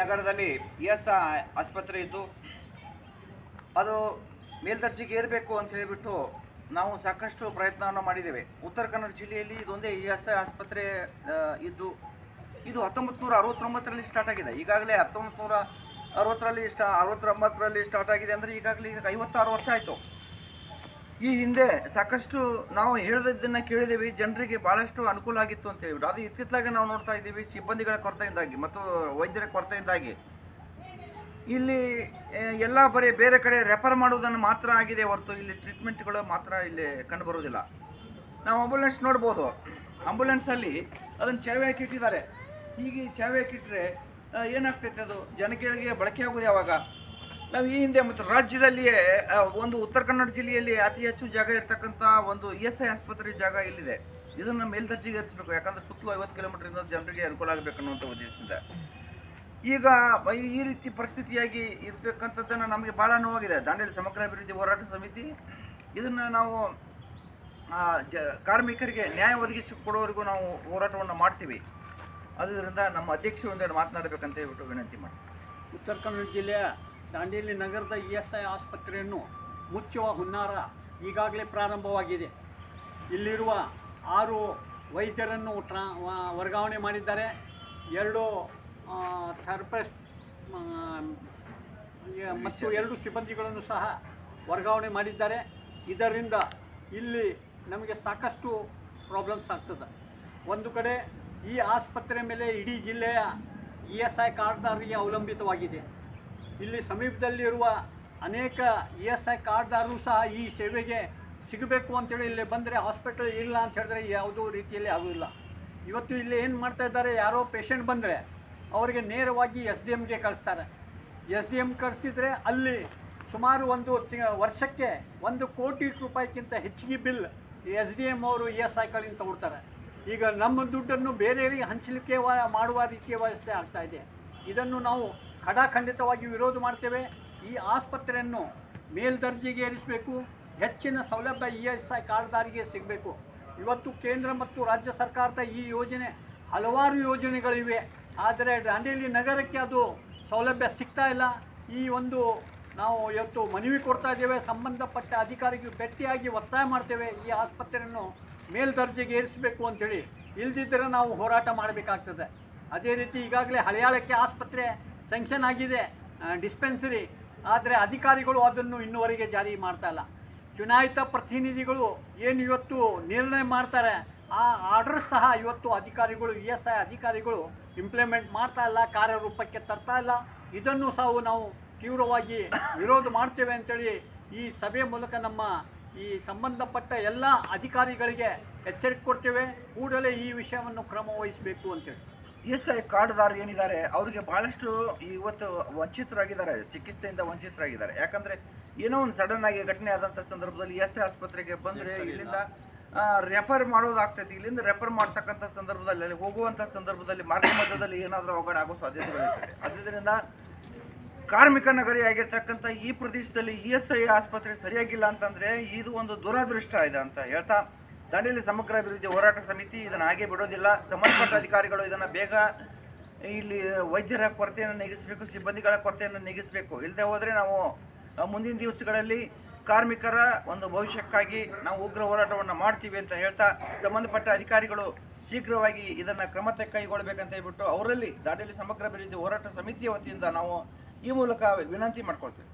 ನಗರದಲ್ಲಿ E S ಆಸ್ಪತ್ರೆ ಇದ್ದು, ಅದು ಮೇಲ್ದರ್ಜೆಗೆ ಏರಬೇಕು ಅಂತ ಹೇಳಿಬಿಟ್ಟು ನಾವು ಸಾಕಷ್ಟು ಪ್ರಯತ್ನವನ್ನು ಮಾಡಿದ್ದೇವೆ. ಉತ್ತರ ಕನ್ನಡ ಜಿಲ್ಲೆಯಲ್ಲಿ ಇದೊಂದೇ ಇ ಎಸ್ ಐ ಆಸ್ಪತ್ರೆ ಇದ್ದು, ಇದು ಹತ್ತೊಂಬತ್ತು ನೂರ ಅರವತ್ತೊಂಬತ್ತರಲ್ಲಿ ಸ್ಟಾರ್ಟ್ ಆಗಿದೆ. ಈಗಾಗಲೇ ಹತ್ತೊಂಬತ್ತು ನೂರ ಅರವತ್ತರಲ್ಲಿ ಸ್ಟಾ ಅರವತ್ತೊಂಬತ್ತರಲ್ಲಿ ಸ್ಟಾರ್ಟ್ ಆಗಿದೆ ಅಂದರೆ ಈಗಾಗಲೇ ಈಗ ಐವತ್ತಾರು ವರ್ಷ ಆಯಿತು. ಈ ಹಿಂದೆ ಸಾಕಷ್ಟು ನಾವು ಹೇಳಿದ್ದನ್ನು ಕೇಳಿದ್ದೀವಿ ಜನರಿಗೆ ಭಾಳಷ್ಟು ಅನುಕೂಲ ಆಗಿತ್ತು ಅಂತ ಹೇಳಿಬಿಟ್ಟು. ಅದು ಇತ್ತಿತ್ತಲಾಗೆ ನಾವು ನೋಡ್ತಾ ಇದ್ದೀವಿ ಸಿಬ್ಬಂದಿಗಳ ಕೊರತೆಯಿಂದಾಗಿ ಮತ್ತು ವೈದ್ಯರ ಕೊರತೆಯಿಂದಾಗಿ. ಇಲ್ಲಿ ಎಲ್ಲ ಬರೀ ಬೇರೆ ಕಡೆ ರೆಫರ್ ಮಾಡುವುದನ್ನು ಮಾತ್ರ ಆಗಿದೆ ಹೊರತು ಇಲ್ಲಿ ಟ್ರೀಟ್ಮೆಂಟ್ಗಳು ಮಾತ್ರ ಇಲ್ಲಿ ಕಂಡುಬರುವುದಿಲ್ಲ. ನಾವು ಆಂಬುಲೆನ್ಸ್ ನೋಡ್ಬೋದು. ಆಂಬುಲೆನ್ಸಲ್ಲಿ ಅದನ್ನು ಚಾವಿ ಹಾಕಿಟ್ಟಿದ್ದಾರೆ ಹೀಗೆ ಚಾವಿ ಹಾಕಿಟ್ರೆ ಏನಾಗ್ತೈತೆ ಅದು? ಜನಗಳಿಗೆ ಬಳಕೆ ಆಗೋದು ಯಾವಾಗ? ನಾವು ಈ ಹಿಂದೆ ಮತ್ತು ರಾಜ್ಯದಲ್ಲಿಯೇ ಒಂದು ಉತ್ತರ ಕನ್ನಡ ಜಿಲ್ಲೆಯಲ್ಲಿ ಅತಿ ಹೆಚ್ಚು ಜಾಗ ಇರ್ತಕ್ಕಂಥ ಒಂದು ಇ ಎಸ್ ಐ ಆಸ್ಪತ್ರೆ ಜಾಗ ಇಲ್ಲಿದೆ. ಇದನ್ನು ಮೇಲ್ದರ್ಜೆಗೆ ಏರಿಸಬೇಕು. ಯಾಕಂದ್ರೆ ಸುತ್ತಲೂ ಐವತ್ತು ಕಿಲೋಮೀಟರಿಂದ ಜನರಿಗೆ ಅನುಕೂಲ ಆಗಬೇಕು ಅನ್ನುವಂಥ ಉದ್ದೇಶದಿಂದ. ಈಗ, ಈ- ರೀತಿ ಪರಿಸ್ಥಿತಿಯಾಗಿ ಇರ್ತಕ್ಕಂಥದ್ದನ್ನು ನಮಗೆ ಭಾಳ ನೋವಾಗಿದೆ. ದಾಂಡೇಲಿ ಸಮಗ್ರ ಅಭಿವೃದ್ಧಿ ಹೋರಾಟ ಸಮಿತಿ, ಇದನ್ನು ನಾವು ಜ, ಕಾರ್ಮಿಕರಿಗೆ ನ್ಯಾಯ ಒದಗಿಸಿಕೊಡೋವರೆಗೂ ನಾವು ಹೋರಾಟವನ್ನು ಮಾಡ್ತೀವಿ. ಅದರಿಂದ ನಮ್ಮ ಅಧ್ಯಕ್ಷರು ಒಂದೆರಡು ಮಾತನಾಡಬೇಕಂತ ಹೇಳ್ಬಿಟ್ಟು ವಿನಂತಿ ಮಾಡ್ತೀವಿ ಉತ್ತರ ಕನ್ನಡ ಜಿಲ್ಲೆಯ ದಾಂಡೇಲಿ ನಗರದ ಇ ಎಸ್ ಐ ಆಸ್ಪತ್ರೆಯನ್ನು ಮುಚ್ಚುವ ಹುನ್ನಾರ ಈಗಾಗಲೇ ಪ್ರಾರಂಭವಾಗಿದೆ. ಇಲ್ಲಿರುವ ಆರು ವೈದ್ಯರನ್ನು ಟ್ರಾ ವರ್ಗಾವಣೆ ಮಾಡಿದ್ದಾರೆ. ಎರಡು ಥೆರಪಿಸ್ಟ್ ಮತ್ತು ಎರಡು ಸಿಬ್ಬಂದಿಗಳನ್ನು ಸಹ ವರ್ಗಾವಣೆ ಮಾಡಿದ್ದಾರೆ. ಇದರಿಂದ ಇಲ್ಲಿ ನಮಗೆ ಸಾಕಷ್ಟು ಪ್ರಾಬ್ಲಮ್ಸ್ ಆಗ್ತದೆ. ಒಂದು ಕಡೆ ಈ ಆಸ್ಪತ್ರೆ ಮೇಲೆ ಇಡೀ ಜಿಲ್ಲೆಯ ಇ ಎಸ್ ಐ ಕಾರ್ಡ್ದಾರರಿಗೆ ಅವಲಂಬಿತವಾಗಿದೆ. ಇಲ್ಲಿ ಸಮೀಪದಲ್ಲಿರುವ ಅನೇಕ ಇ ಎಸ್ ಐ ಕಾರ್ಡ್ದಾರರು ಸಹ ಈ ಸೇವೆಗೆ ಸಿಗಬೇಕು ಅಂತೇಳಿ ಇಲ್ಲಿ ಬಂದರೆ ಹಾಸ್ಪಿಟಲ್ ಇಲ್ಲ ಅಂತ ಹೇಳಿದ್ರೆ ಯಾವುದೋ ರೀತಿಯಲ್ಲಿ ಆಗೋದಿಲ್ಲ ಇವತ್ತು ಇಲ್ಲಿ ಏನು ಮಾಡ್ತಾ ಇದ್ದಾರೆ, ಯಾರೋ ಪೇಷಂಟ್ ಬಂದರೆ ಅವರಿಗೆ ನೇರವಾಗಿ ಎಸ್ ಡಿ ಎಮ್ಗೆ ಕಳಿಸ್ತಾರೆ. ಎಸ್ ಡಿ ಎಂ ಕಳಿಸಿದರೆ ಅಲ್ಲಿ ಸುಮಾರು ಒಂದು ತಿಂಗ, ವರ್ಷಕ್ಕೆ ಒಂದು ಕೋಟಿ ರೂಪಾಯಿಗಿಂತ ಹೆಚ್ಚಿಗೆ ಬಿಲ್ ಎಸ್ ಡಿ ಎಂ ಅವರು ಇ ಎಸ್ ಐ ಕಡೆಯಿಂದ ತಗೊಳ್ತಾರೆ. ಈಗ ನಮ್ಮ ದುಡ್ಡನ್ನು ಬೇರೆಯವರಿಗೆ ಹಂಚಲಿಕ್ಕೆ ಮಾಡುವ ರೀತಿಯ ವ್ಯವಸ್ಥೆ ಆಗ್ತಾ ಇದೆ. ಇದನ್ನು ನಾವು ಖಡಾಖಂಡಿತವಾಗಿ ವಿರೋಧ ಮಾಡ್ತೇವೆ. ಈ ಆಸ್ಪತ್ರೆಯನ್ನು ಮೇಲ್ದರ್ಜೆಗೆ ಏರಿಸಬೇಕು, ಹೆಚ್ಚಿನ ಸೌಲಭ್ಯ ಇ ಎಸ್ ಐ ಕಾರ್ಡ್ದಾರಿಗೆ ಸಿಗಬೇಕು. ಇವತ್ತು ಕೇಂದ್ರ ಮತ್ತು ರಾಜ್ಯ ಸರ್ಕಾರದ ಈ ಯೋಜನೆ ಹಲವಾರು ಯೋಜನೆಗಳಿವೆ. ಆದರೆ ದಾಂಡೇಲಿ ನಗರಕ್ಕೆ ಅದು ಸೌಲಭ್ಯ ಸಿಗ್ತಾ ಇಲ್ಲ. ಈ ಒಂದು ನಾವು ಇವತ್ತು ಮನವಿ ಕೊಡ್ತಾ ಇದ್ದೇವೆ. ಸಂಬಂಧಪಟ್ಟ ಅಧಿಕಾರಿಗೆ ಭೇಟಿಯಾಗಿ ಒತ್ತಾಯ ಮಾಡ್ತೇವೆ. ಈ ಆಸ್ಪತ್ರೆಯನ್ನು ಮೇಲ್ದರ್ಜೆಗೆ ಏರಿಸಬೇಕು ಅಂಥೇಳಿ. ಇಲ್ದಿದ್ದರೆ ನಾವು ಹೋರಾಟ ಮಾಡಬೇಕಾಗ್ತದೆ. ಅದೇ ರೀತಿ ಈಗಾಗಲೇ ಹಳೆಯಾಳಕ್ಕೆ ಆಸ್ಪತ್ರೆ ಸ್ಯಾಂಕ್ಷನ್ ಆಗಿದೆ ಡಿಸ್ಪೆನ್ಸರಿ ಆದರೆ ಅಧಿಕಾರಿಗಳು ಅದನ್ನು ಇನ್ನುವರೆಗೆ ಜಾರಿ ಮಾಡ್ತಾ ಇಲ್ಲ. ಚುನಾಯಿತ ಪ್ರತಿನಿಧಿಗಳು ಏನು ಇವತ್ತು ನಿರ್ಣಯ ಮಾಡ್ತಾರೆ, ಆ ಆರ್ಡರ್ ಸಹ ಇವತ್ತು ಅಧಿಕಾರಿಗಳು ಇ ಎಸ್ ಐ ಅಧಿಕಾರಿಗಳು ಇಂಪ್ಲಿಮೆಂಟ್ ಮಾಡ್ತಾ ಇಲ್ಲ, ಕಾರ್ಯರೂಪಕ್ಕೆ ತರ್ತಾ ಇಲ್ಲ. ಇದನ್ನು ಸಹ ನಾವು ತೀವ್ರವಾಗಿ ವಿರೋಧ ಮಾಡ್ತೇವೆ ಅಂತೇಳಿ ಈ ಸಭೆ ಮೂಲಕ ನಮ್ಮ ಈ ಸಂಬಂಧಪಟ್ಟ ಎಲ್ಲ ಅಧಿಕಾರಿಗಳಿಗೆ ಎಚ್ಚರಿಕೆ ಕೊಡ್ತೇವೆ. ಕೂಡಲೇ ಈ ವಿಷಯವನ್ನು ಕ್ರಮ ವಹಿಸಬೇಕು ಅಂತೇಳಿ. ಎಸ್ ಐ ಕಾರ್ಡ್ದಾರ ಏನಿದ್ದಾರೆ ಅವರಿಗೆ ಭಾಳಷ್ಟು ಇವತ್ತು ವಂಚಿತರಾಗಿದ್ದಾರೆ ಚಿಕಿತ್ಸೆಯಿಂದ ವಂಚಿತರಾಗಿದ್ದಾರೆ. ಯಾಕಂದರೆ ಏನೋ ಒಂದು ಸಡನ್ ಆಗಿ ಘಟನೆ ಆದಂಥ ಸಂದರ್ಭದಲ್ಲಿ ಎಸ್ ಐ ಆಸ್ಪತ್ರೆಗೆ ಬಂದರೆ ಇಲ್ಲಿಂದ ರೆಫರ್ ಮಾಡೋದಾಗ್ತೈತಿ. ಇಲ್ಲಿಂದ ರೆಫರ್ ಮಾಡ್ತಕ್ಕಂಥ ಸಂದರ್ಭದಲ್ಲಿ ಅಲ್ಲಿ ಹೋಗುವಂಥ ಸಂದರ್ಭದಲ್ಲಿ ಮಾರ್ಗ ಮಧ್ಯದಲ್ಲಿ ಏನಾದರೂ ಅವಘಡ ಆಗೋ ಸಾಧ್ಯತೆಗಳಿರ್ತದೆ ಅದರಿಂದ ಕಾರ್ಮಿಕ ನಗರಿ ಆಗಿರ್ತಕ್ಕಂಥ ಈ ಪ್ರದೇಶದಲ್ಲಿ ಇ ಎಸ್ ಐ ಆಸ್ಪತ್ರೆ ಸರಿಯಾಗಿಲ್ಲ ಅಂತಂದರೆ ಇದು ಒಂದು ದುರಾದೃಷ್ಟ ಇದೆ ಅಂತ ಹೇಳ್ತಾ ದಾಂಡೇಲಿ ಸಮಗ್ರ ಅಭಿವೃದ್ಧಿ ಹೋರಾಟ ಸಮಿತಿ ಇದನ್ನು ಹಾಗೆ ಬಿಡೋದಿಲ್ಲ. ಸಂಬಂಧಪಟ್ಟ ಅಧಿಕಾರಿಗಳು ಇದನ್ನು ಬೇಗ ಇಲ್ಲಿ ವೈದ್ಯರ ಕೊರತೆಯನ್ನು ನೀಗಿಸಬೇಕು, ಸಿಬ್ಬಂದಿಗಳ ಕೊರತೆಯನ್ನು ನೀಗಿಸಬೇಕು. ಇಲ್ಲದೆ ಹೋದರೆ ನಾವು ಮುಂದಿನ ದಿವಸಗಳಲ್ಲಿ ಕಾರ್ಮಿಕರ ಒಂದು ಭವಿಷ್ಯಕ್ಕಾಗಿ ನಾವು ಉಗ್ರ ಹೋರಾಟವನ್ನು ಮಾಡ್ತೀವಿ ಅಂತ ಹೇಳ್ತಾ ಸಂಬಂಧಪಟ್ಟ ಅಧಿಕಾರಿಗಳು ಶೀಘ್ರವಾಗಿ ಇದನ್ನು ಕ್ರಮತೆ ಕೈಗೊಳ್ಳಬೇಕಂತ ಹೇಳ್ಬಿಟ್ಟು ಅವರಲ್ಲಿ ದಾಂಡೇಲಿ ಸಮಗ್ರ ಅಭಿವೃದ್ಧಿ ಹೋರಾಟ ಸಮಿತಿಯ ವತಿಯಿಂದ ನಾವು ಈ ಮೂಲಕ ವಿನಂತಿ ಮಾಡ್ಕೊಳ್ತೀವಿ.